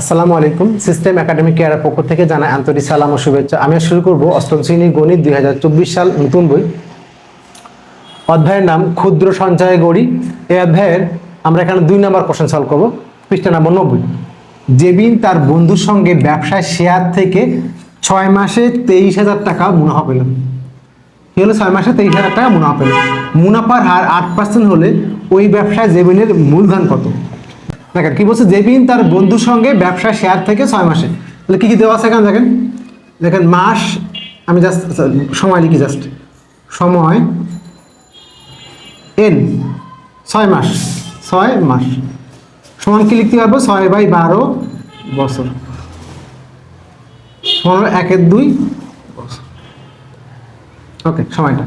আসসালামু আলাইকুম। System academic কেয়ারের পক্ষ থেকে জানাই আন্তরিক সালাম ও শুভেচ্ছা। আমি শুরু করব অষ্টম শ্রেণির গণিত দুই হাজার চব্বিশ সাল নতুন বই। অধ্যায়ের নাম ক্ষুদ্র সঞ্চয় গড়ি। এই অধ্যায়ের আমরা এখানে দুই নম্বর কোশ্চেন সলভ করব, পৃষ্ঠা নম্বর নব্বই। জেবিন তার বন্ধুর সঙ্গে ব্যবসায় শেয়ার থেকে ছয় মাসে তেইশ হাজার টাকা মুনাফা পেল। কি হলো? ছয় মাসে তেইশ হাজার টাকা মুনাফা পেল। মুনাফার হার আট পার্সেন্ট হলে ওই ব্যবসায় জেবিনের মূলধন কত? দেখেন কি বলছে? জেবিন তার বন্ধুর সঙ্গে ব্যবসা শেয়ার থেকে ছয় মাসে। তাহলে কি কি দেওয়া আছে এখানে দেখেন? দেখেন মাস আমি জাস্ট সময় লিখি জাস্ট সময় এন ছয় মাস ছয় মাস। সমান কি লিখতে পারব? ছয় বাই বারো বছর। সমান একের দুই বছর। ওকে সময়টা।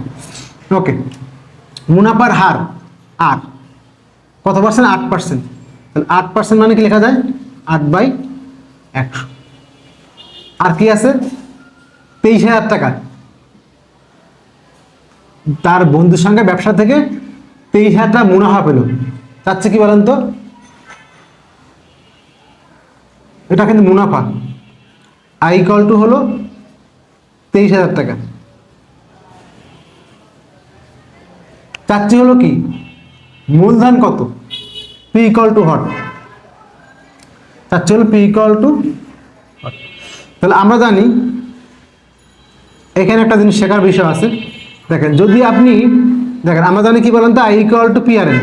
ওকে মুনাফার হার আট কত পার্সেন্ট আট পার্সেন্ট তাহলে আট পার্সেন্ট মানে কি লেখা যায়? আট বাই একশো। আর কি আছে? তেইশ হাজার টাকা। তার বন্ধুর সঙ্গে ব্যবসা থেকে তেইশ হাজার টাকা মুনাফা পেল। চাচ্ছে কি বলেন তো? এটা কিন্তু মুনাফা। আই কল টু হলো তেইশ হাজার টাকা। চাচ্ছি হলো কি? মূলধন কত? ইকল টু হট চাচ্ছি হলো পি ইকল টু তাহলে আমরা জানি এখানে একটা জিনিস শেখার বিষয় আছে। দেখেন, যদি আপনি, দেখেন, আমরা জানি কি বলেন তো? I equal to PRN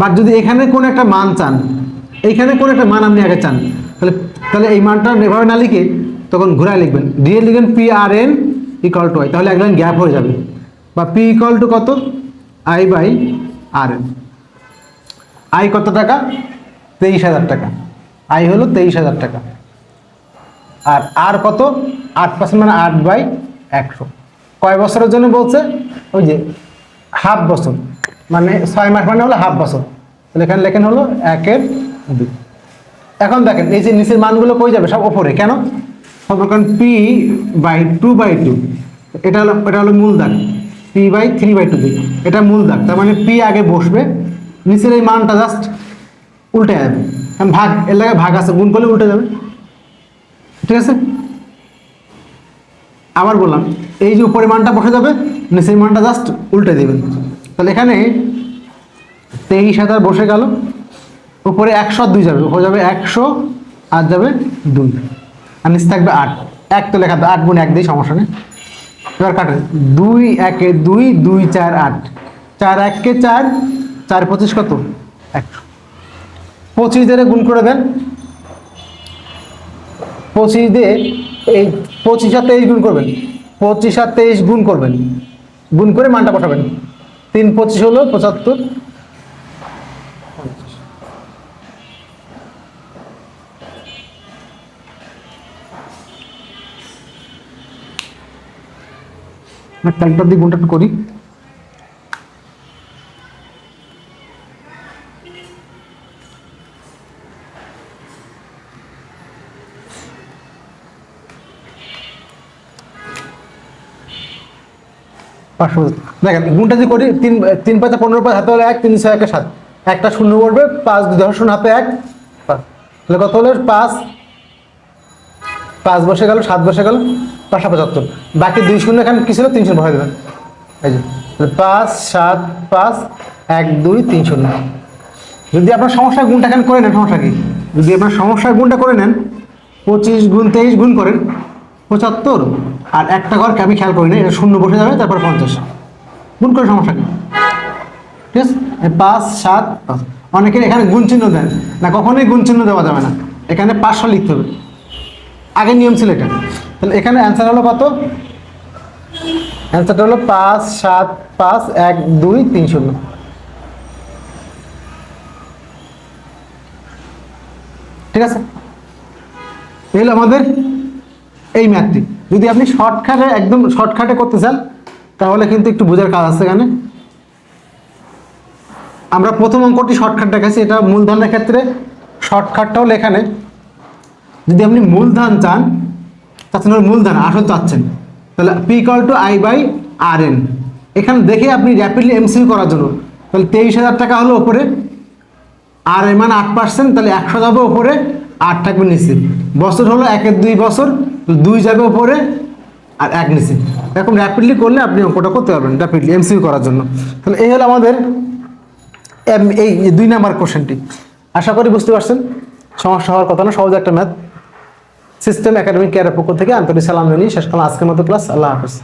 but যদি এখানে কোন একটা মান চান এইখানে কোন একটা মান আপনি আগে চান, তাহলে তাহলে এই মানটা এভাবে না লিখে তখন ঘুরায় লিখবেন। দিয়ে লিখবেন P R N equal to I তাহলে এক লাইন গ্যাপ হয়ে যাবে। বা পি ইকুয়াল টু কত? I by R N I কত টাকা? তেইশ হাজার টাকা। আই হলো তেইশ হাজার টাকা। আর আর কত? আট পার্সেন্ট মানে আট বাই একশো। কয় বছরের জন্য বলছে? ওই যে হাফ বছর। মানে ছয় মাস মানে হলো হাফ বছর। তাহলে এখানে লেখেন হলো একের দুই। এখন দেখেন, এই যে নিচের মানগুলো কই যাবে? সব ওপরে। কেন? সব P by two by two এটা হলো এটা হলো মূল দাগ P by three by two এটা মূল দাগ তার মানে পি আগে বসবে। নিচের এই মানটা জাস্ট উল্টে যাবে ভাগ, এর লাগে ভাগ আছে, গুণ করলে উল্টে যাবে। ঠিক আছে? আবার বললাম, এই যে উপরে মানটা বসে যাবে, নিচের মানটা জাস্ট উল্টে দেবেন। তাহলে এখানে তেইশ হাজার বসে গেল, উপরে একশো দুই যাবে উপরে যাবে একশো, আর যাবে দুই। আর নিচে থাকবে আট। এক তো লেখা আট গুণ এক দিই সমস্যা নেই। এবার কাটেন দুই একে দুই দুই চার আট। চার এককে চার চার পঁচিশ কত? একশো পঁচিশ দিয়ে গুণ করে দেন। পঁচিশ দিয়ে এই পঁচিশ আর তেইশ গুণ করবেন। পঁচিশ আর তেইশ গুণ করবেন। গুণ করে মানটা পাঠাবেন। তিন পঁচিশ হলো পঁচাত্তর। ক্যালকুলেটর দিয়ে গুণটা একটু করি। পাঁচশো দেখেন, গুণটা যদি করি, তিন তিন পাঁচা পনেরো পাঁচ, হাতে হলে এক, তিন ছয়, একে সাত। একটা শূন্য পড়বে, পাঁচ দুই শূন্য হাতে এক তাহলে কত হলো? পাঁচ। পাঁচ বসে গেল, সাত বসে গেল, পাঁচশো পঁচাত্তর। বাকি দুই শূন্য এখানে কি ছিল? তিন শূন্য ভরে দেবেন এই যে পাঁচ, সাত, পাঁচ, এক, দুই, তিন শূন্য। যদি আপনার সমস্যার গুণটা এখানে করে নেন, সমস্যা কি? যদি আপনার সমস্যার গুণটা করে নেন, পঁচিশ গুণ তেইশ গুণ করেন পঁচাত্তর আর একটা ঘরকে আমি খেয়াল করি না এটা শূন্য বসে যাবে, তারপর পঞ্চাশ। গুণ করে সমস্যা কি? ঠিক আছে? পাঁচ, সাত, পাঁচ। অনেকের এখানে গুণ চিহ্ন দেন না, কখনোই গুণ চিহ্ন দেওয়া যাবে না। এখানে পাঁচশো লিখতে হবে। আগের নিয়ম ছিল এটা। তাহলে এখানে অ্যান্সার হলো কত? অ্যান্সারটা হলো পাঁচ, সাত, পাঁচ, এক, দুই, তিন, শূন্য। ঠিক আছে? এই হলো আমাদের এই ম্যাথটি। যদি আপনি শর্টকাটে একদম শর্টকাটে করতে চান, তাহলে কিন্তু একটু বোঝার কাজ আছে এখানে। আমরা প্রথম অঙ্কটি শর্টকাট দেখাচ্ছি, এটা মূলধনের ক্ষেত্রে শর্টকাটটা হলো এখানে যদি আপনি মূলধন চান চাচ্ছেন হলো মূলধন, আসল চাচ্ছেন, তাহলে P call to I by R N এখানে দেখে আপনি র্যাপিডলি এমসিউ করার জন্য, তাহলে তেইশ হাজার টাকা হলো ওপরে আর এর মান আট পার্সেন্ট তাহলে একশো যাবে ওপরে, আট থাকবে নিচে। বছর হলো একের দুই বছর দুই যাবে উপরে আর এক নিচে। এরকম র্যাপিডলি করলে আপনি অঙ্কটা করতে পারবেন র্যাপিডলি এমসিউ করার জন্য। তাহলে এই হলো আমাদের এই দুই নাম্বার কোশ্চেনটি আশা করি বুঝতে পারছেন, সমস্যা হওয়ার কথা না, সহজ একটা ম্যাথ সিস্টেম একাডেমিক কেয়ারের পক্ষ থেকে আন্তরিক সালাম জানিয়ে শেষ করলাম আজকের মতো ক্লাস আল্লাহ হাফেজ।